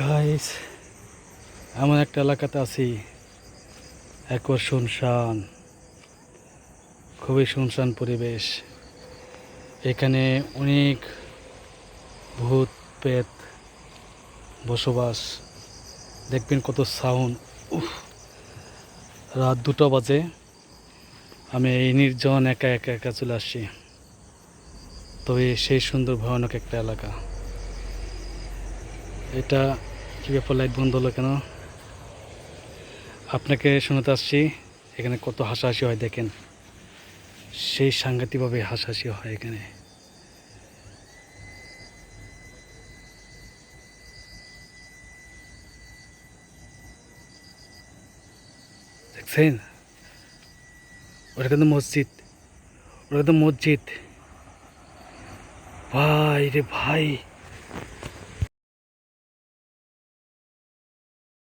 Guys এমন একটা এলাকাতে আছি। একবার শুনশান। খুবই শুনশান পরিবেশ। এখানে অনেক ভূত পেত বসবাস। দেখবেন কত সাউন্ড উফ, রাত দুটো বাজে। আমি এই নির্জন একা একা একা চলে আসছি। তবে সেই সুন্দর ভয়ানক একটা এলাকা। এটা কী ব্যাপার লাইট বন্ধ হলো কেন? আপনাকে শোনাতে আসছি, এখানে কত হাসাহাসি হয় দেখেন। সেই সাংঘাতিকভাবে হাসাহাসি হয় এখানে। দেখছেন? ওটা কিন্তু মসজিদ। ওটা কিন্তু মসজিদ। ভাই রে ভাই।